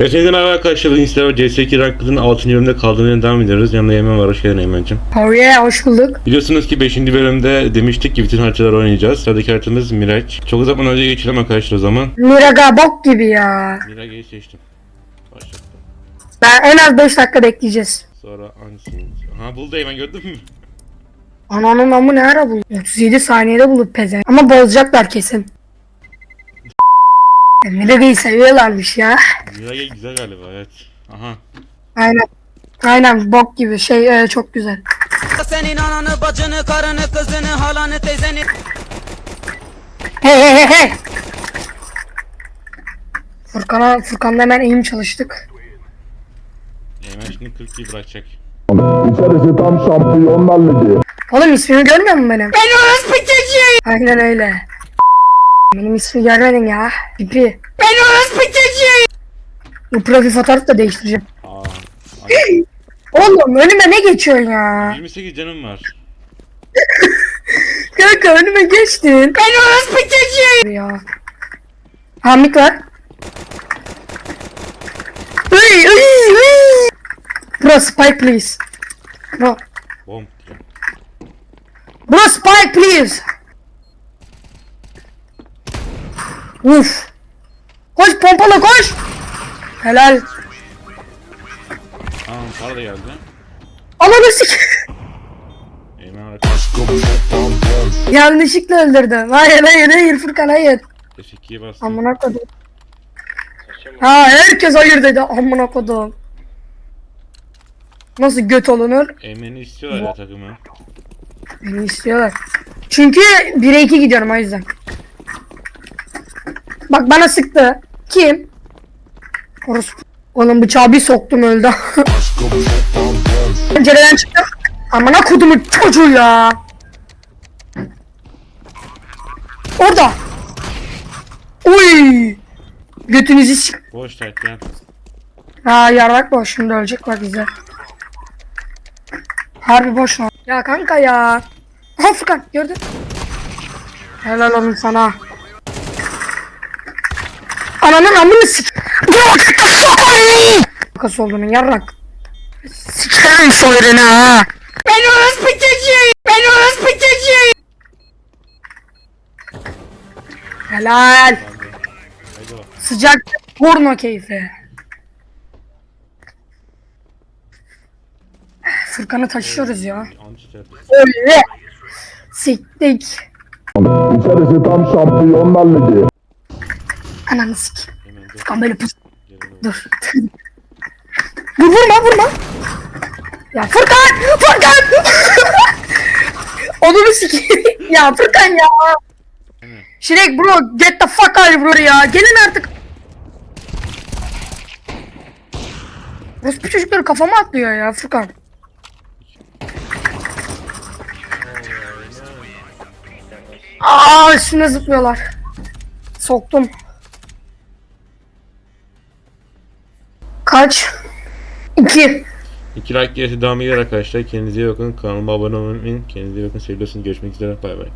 Hepinize merhaba arkadaşlar. Bugün sizlerle CS2 Ranked'ın 6. bölümde kaldığını devam ediyoruz. Yanımda Yemen var. Hoş geldin Yemen'cim. Oh yeah, hoş bulduk. Biliyorsunuz ki 5. bölümde demiştik ki bütün haritalar oynayacağız. Sıradaki haritamız Miraç. Çok uzatmadan önce geçelim arkadaşlar o zaman. Miraga bok gibi ya. Miraç'ı seçtim. Başlattım. Ben en az 5 dakika bekleyeceğiz. Sonra Unseen. Ha buldu Yemen gördün mü? Ananın amı ne ara buldu? 37 saniyede bulup pezen. Ama bozacaklar kesin. Miraga'yı seviyorlarmış ya. Miraç güzel galiba evet. Aha. Aynen. Aynen bok gibi şey e, çok güzel. Senin ananı, bacını, karını, kızını, halanı, teyzeni Hey hey hey hey. Furkan'a Furkan'la hemen eğim çalıştık. Yemen şimdi 40 gibi bırakacak. İçerisi tam şampiyonlar ligi. Oğlum ismimi görmüyor musun benim? Ben orospu çocuğu. Aynen öyle. Benim ismi görmedin ya. Pipi. Ben orospu çocuğu. Bu profil fotoğrafı da değiştireceğim. Aa. Ay, Oğlum önüme ne geçiyorsun ya? 28 canım var. Kanka önüme geçtin. Ben orospu çocuğu. Ya. Hamik var. Uy uy uy. Bro spike please. Bro. Bom. Bro spike please. Uf. Koş pompala koş. Helal. Aa para da geldi. Ananı sik. Yemen arka. Yanlışlıkla öldürdüm. Hayır hayır hayır Furkan hayır. Teşekkür bastım. Amına kodum. Ha herkes hayır dedi. Amına kodum. Nasıl göt olunur? Yemen'i istiyorlar ya takımı. Beni istiyorlar. Çünkü 1'e 2 gidiyorum o yüzden. Bak bana sıktı. Kim? Orospu. Oğlum bıçağı bir soktum öldü. Pencereden çıktım. Amına kodumun çocuğu ya. Orada. Uy. Götünüzü sik. Boş tight gel. Ha yarrak boş şimdi ölecek bak bize. Harbi boş lan. Ya kanka ya. Aha Furkan gördün. Helal olsun sana. Ananın amını sik. Kas olduğunun yarrak. Sikerim soyunu ha. Ben orospu çocuğu. Ben orospu çocuğu. Helal. Sıcak porno keyfi. Furkan'ı taşıyoruz ya. Öyle. Siktik. İçerisi tam şampiyonlar ligi. Ananı sik. Furkan böyle pus. Dur. Dur. Vurma vurma. Ya Furkan! Furkan! Onu sikeyim. ya Furkan ya. Şirek bro get the fuck out here ya. Gelin artık. Rospu çocukları kafama atlıyor ya Furkan. Aa üstüne zıplıyorlar. Soktum. Kaç? İki. İki like gerisi devam ediyor arkadaşlar. Kendinize iyi bakın. Kanalıma abone olmayı unutmayın. Kendinize iyi bakın. Seviyorsunuz. Görüşmek üzere. Bay bay.